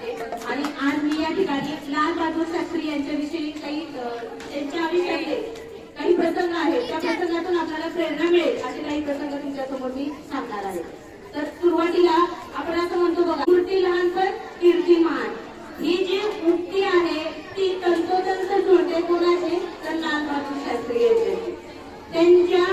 आणि आज मी या ठिकाणी लाल बहादूर शास्त्री यांच्याविषयी काही त्यांच्या आयुष्यातले काही प्रसंग आहेत. त्या प्रसंगातून आपल्याला प्रेरणा मिळेल असे काही प्रसंग तुमच्यासमोर मी सांगणार आहे. तर सुरुवातीला आपण असं म्हणतो बघा मूर्ती लहान पण कीर्ती महान ही जी उक्ती आहे ती तंतोतंत जुळते कोणाचे? तर लाल बहादूर शास्त्री यांच्या त्यांच्या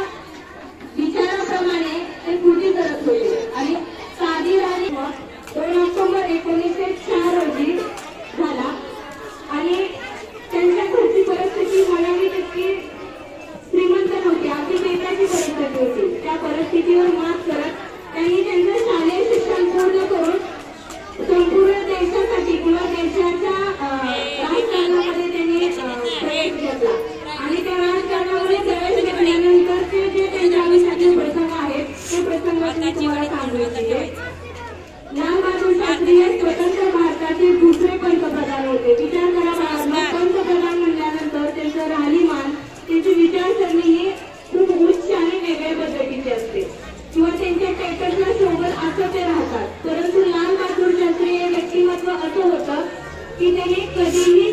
तिथे कधीही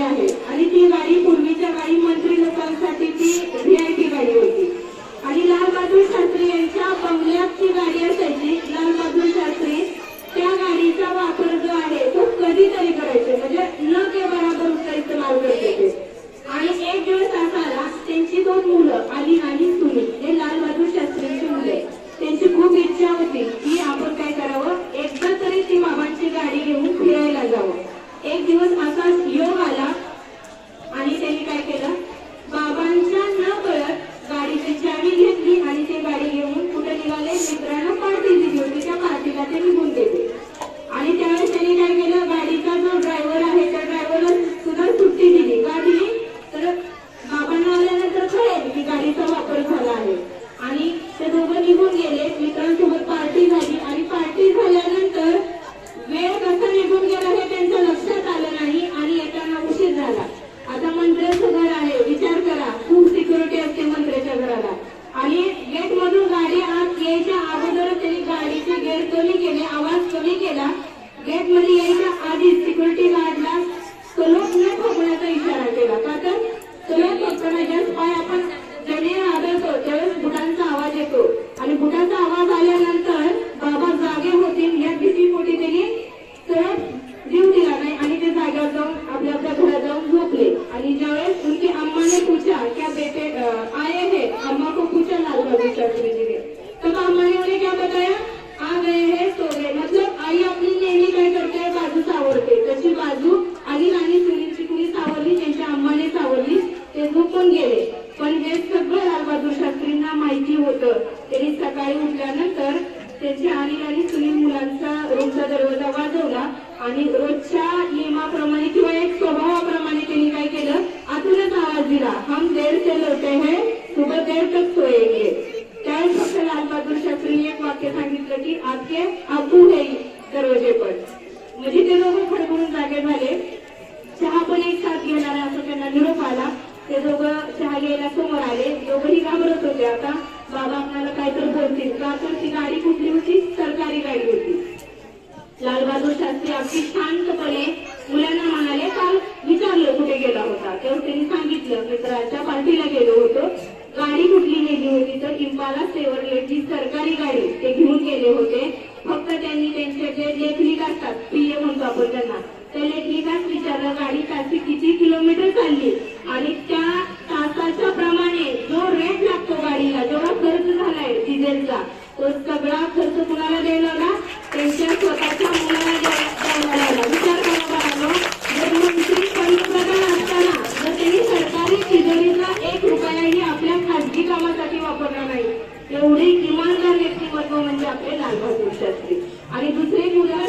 minha rede. मध्ये यायच्या आधी सिक्युरिटी गार्डला कलोट न ठोकण्याचा इशारा केला. का तर? कलोट ठोकताना पाय आपण जमिनीवर आदळतो त्यावेळेस बुटांचा आवाज येतो. आणि बुटांचा आवाज आल्यानंतर बाबा जागे होतील या भीतीपोटी त्यांनी कलोट जीव दिला नाही आणि ते जागेवर जाऊन आपल्या आपल्या घरात जाऊन झोपले. आणि ज्यावेळेस तुमची अम्माने पूछा क्या बेटे आणि रोजच्या नियमाप्रमाणे किंवा एक स्वभावाप्रमाणे त्यांनी काय केलं? आतूनच आवाज दिला. हम देर से लौटे हैं सुबह देर तक सोएंगे. त्यावेळेस फक्त लाल बहादूर एक वाक्य सांगितलं की आपके अबू है दरवाजे पण म्हणजे ते दोघं खडबडून जागे झाले. चहा पण एक साथ घेणार आहे असं त्यांना निरोप आला. ते दोघं चहा घ्यायला समोर आले. दोघंही घाबरत होते. आता बाबा आपल्याला काहीतरी बोलतील. का तर ती गाडी कुठली होती? सरकारी गाडी होती. लालबहादूर शास्त्री अगदी शांतपणे मुलांना म्हणाले काल विचारलं कुठे गेला होता? तेव्हा त्यांनी सांगितलं मित्राच्या पार्टीला गेलो होतो. गाडी कुठली नेली होती तर इम्पाला सेवरलेटची सरकारी गाडी ते घेऊन गेले होते. फक्त त्यांनी त्यांचे जे लेखनिक असतात पीए म्हणतो आपण त्यांना त्या लेखनिकाच विचारलं गाडी त्याची किती किलोमीटर चालली? आणि त्या तासाच्या प्रमाणे जो रेट लागतो गाडीला जेवढा खर्च झालाय डिझेलचा तो सगळा खर्च एवढे इमानदार व्यक्तिमत्व म्हणजे आपले लालबहादूर शास्त्री आणि दुसरे मुलं अं,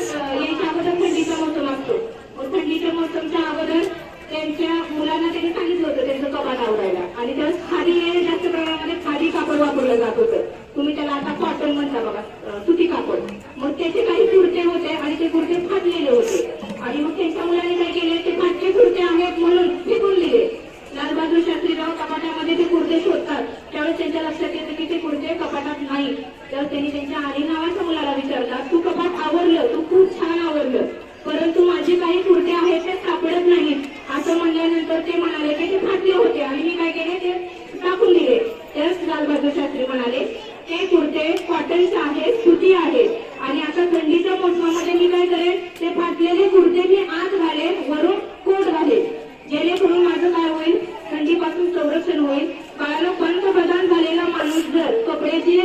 अगोदर थंडीचा मोसम असतो. थंडीच्या मोसमच्या अगोदर त्यांच्या मुलांना त्यांनी सांगितलं होतं त्यांचं कपाट आवडायला आणि त्यावेळेस खादी हे जास्त प्रमाणामध्ये खादी कापड वापरलं जात होतं तुम्ही त्याला आता कॉटन म्हणता बघा अं, सुती कापड मग त्याचे काही कुर्ते होते आणि ते कुर्ते फाटलेले होते आणि मग त्यांच्या मुलांनी काय केले ते फाटले कुर्ते आहेत म्हणून फेकून दिले लालबहादूर शास्त्रीराव कपाटामध्ये ते कुर्ते शोधतात त्यावेळेस त्यांच्या लक्षात येतं की ते कुर्ते कपाटात नाही तर त्यांनी त्यांच्या आई नावाच्या मुलाला विचारतात तू कपाट आवरलं तू खूप छान आवरलं परंतु माझे काही कुर्ते आहेत ते सापडत नाहीत असं म्हणल्यानंतर ते म्हणाले की ते फाटले होते आणि मी काय केले ते टाकून दिले त्याच लालबहादूर शास्त्री म्हणाले ते कुर्ते कॉटनचे आहेत सुती आहेत आणि आता थंडीच्या मोसमामध्ये मी काय करेन? ते फाटलेले कुर्ते मी आत घालेन वरून कोट घालेन. जेणेकरून माझं काय होईल? थंडीपासून संरक्षण होईल. बाळाला पंतप्रधान झालेला माणूस जर कपड्याची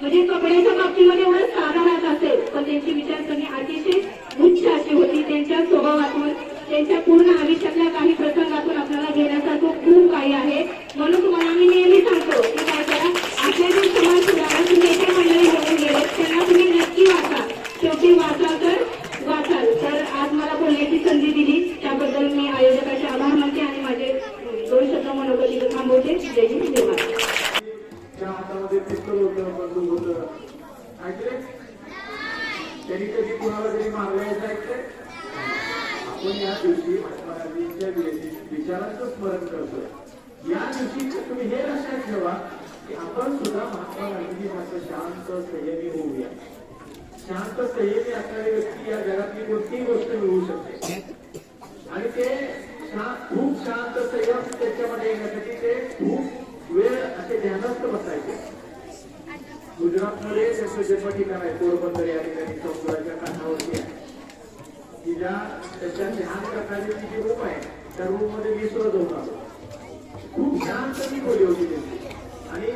म्हणजे कपड्याच्या बाबतीमध्ये एवढं साधा राहत असेल पण त्यांची विचारसरणी अतिशय उच्च अशी होती. त्यांच्या स्वभावातून त्यांच्या पूर्ण आयुष्यातल्या काही प्रसंगातून आपल्याला घेण्यासारखं खूप काही आहे. म्हणून तुम्हाला मी नेहमी सांगतो की काय करा आपले जे समाज सुधारक नेते मंडळी होऊन गेले त्यांना तुम्ही नक्की वाचा शेवटी वाचाल तर वाचाल तर आज मला बोलण्याची संधी दिली त्याबद्दल मी आयोजकाचे आभार मानते आणि माझे दोन शब्द मनोगत इथं थांबवते जय हिंद जय महाराष्ट्र त्या हातामध्ये पिस्तल होतं बंदूक होतं ऐकले त्यांनी कधी कोणाला तरी मारलं ऐकले आपण या दिवशी महात्मा विचारांचं स्मरण करतो या दिवशी तुम्ही हे लक्षात ठेवा की आपण सुद्धा महात्मा गांधी मात्र शांत संयमी होऊया. शांत संयमी असणारी व्यक्ती या जगातली कोणतीही गोष्ट मिळवू शकते. आणि ते खूप शांत संयम त्याच्यामध्ये येण्यासाठी ते खूप वेळ असे ध्यानस्थ बसायचे गुजरातमध्ये त्याचं जन्म ठिकाण आहे पोरबंदर या ठिकाणी समुद्राच्या काठावरती आहे. की ज्या त्याच्या ध्यान प्रकारचे ती जी रूम आहे त्या रूममध्ये मी सुद्धा जाऊन आलो. खूप शांत ती खोली होती त्यांची. आणि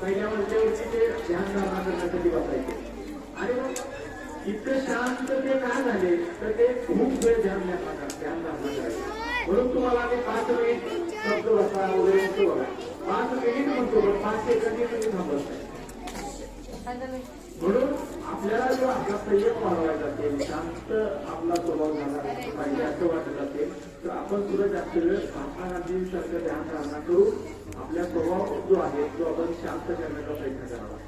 पहिल्या मजल्यावरती ते ध्यान धारणा करण्यासाठी बसायचे आणि मग इतकं शांत ते काय झाले? तर ते खूप वेळ ध्यान ध्यान ध्यान धारणा करायचे. म्हणून तुम्हाला आम्ही पाच मिनिट शब्द बसा वगैरे म्हणतो बघा. पाच मिनिट म्हणतो पण पाच सेकंदी तुम्ही थांबत नाही. म्हणून आपल्याला जो आपला संयम वाढवायचा असेल शांत आपला स्वभाव झाला पाहिजे असं वाटत असेल तर आपण सुद्धा जास्त वेळ महात्मा गांधींसारखं ध्यान धारणा करू आपला स्वभाव जो आहे तो आपण शांत करण्याचा प्रयत्न करावा.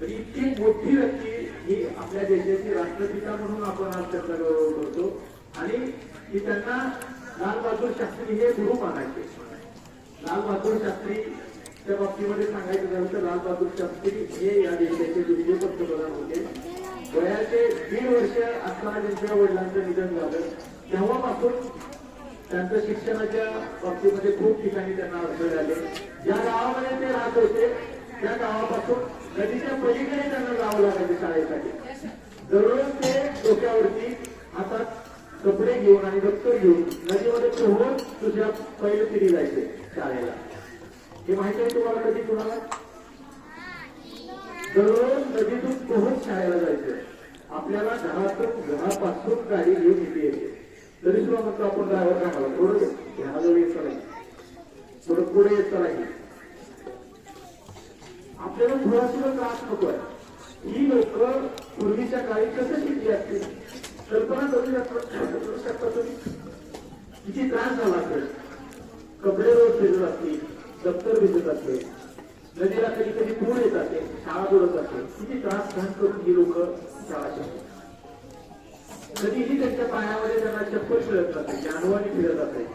तर इतकी मोठी व्यक्ती ही आपल्या देशाची राष्ट्रपिता म्हणून आपण आज त्यांचा गौरव करतो. आणि की त्यांना लाल बहादूर शास्त्री हे गुरु मानायचे. लाल बहादूर शास्त्री त्या बाबतीमध्ये सांगायचं झालं तर लालबहादूर शास्त्री हे या देशाचे द्वितीय पंतप्रधान होते. वयाचे दीड वर्ष असताना त्यांच्या वडिलांचं निधन झालं. तेव्हापासून त्यांचं शिक्षणाच्या बाबतीमध्ये खूप ठिकाणी त्यांना अडचण आले. ज्या गावामध्ये ते राहत होते त्या गावापासून नदीच्या पलीकडे त्यांना जावं लागायचं शाळेसाठी. दररोज ते डोक्यावरती हातात कपडे घेऊन आणि दप्तर घेऊन नदीमध्ये पोहून दुसऱ्या पहिलं पिढी जायचे शाळेला. हे माहिती आहे तुम्हाला कधी कुणाला? दररोज नदीतून पोहून शाळेला जायचं आपल्याला घरातून घरापासून गाडी घेऊन इथे येते तरी सुद्धा म्हणतो आपण ड्रायव्हर काय मला थोडं ह्याजवळ येत नाही थोडं पुढे येत नाही आपल्याला थोडा सुद्धा त्रास नकोय. ही लोक पूर्वीच्या काळी कसं शिकली असतील? कल्पना करू शकता करू शकता तुम्ही? किती त्रास झाला असेल? कपडे रोज फिरत असतील. दप्तर भिजत असेल नदीला कधी कधी पूर येत असेल शाळा बुडत असेल किती त्रास सहन करून ही लोक शाळा शिकतात कधीही त्यांच्या पायामध्ये त्यांना चप्पल फिरत नसेल जानवाने फिरत असेल.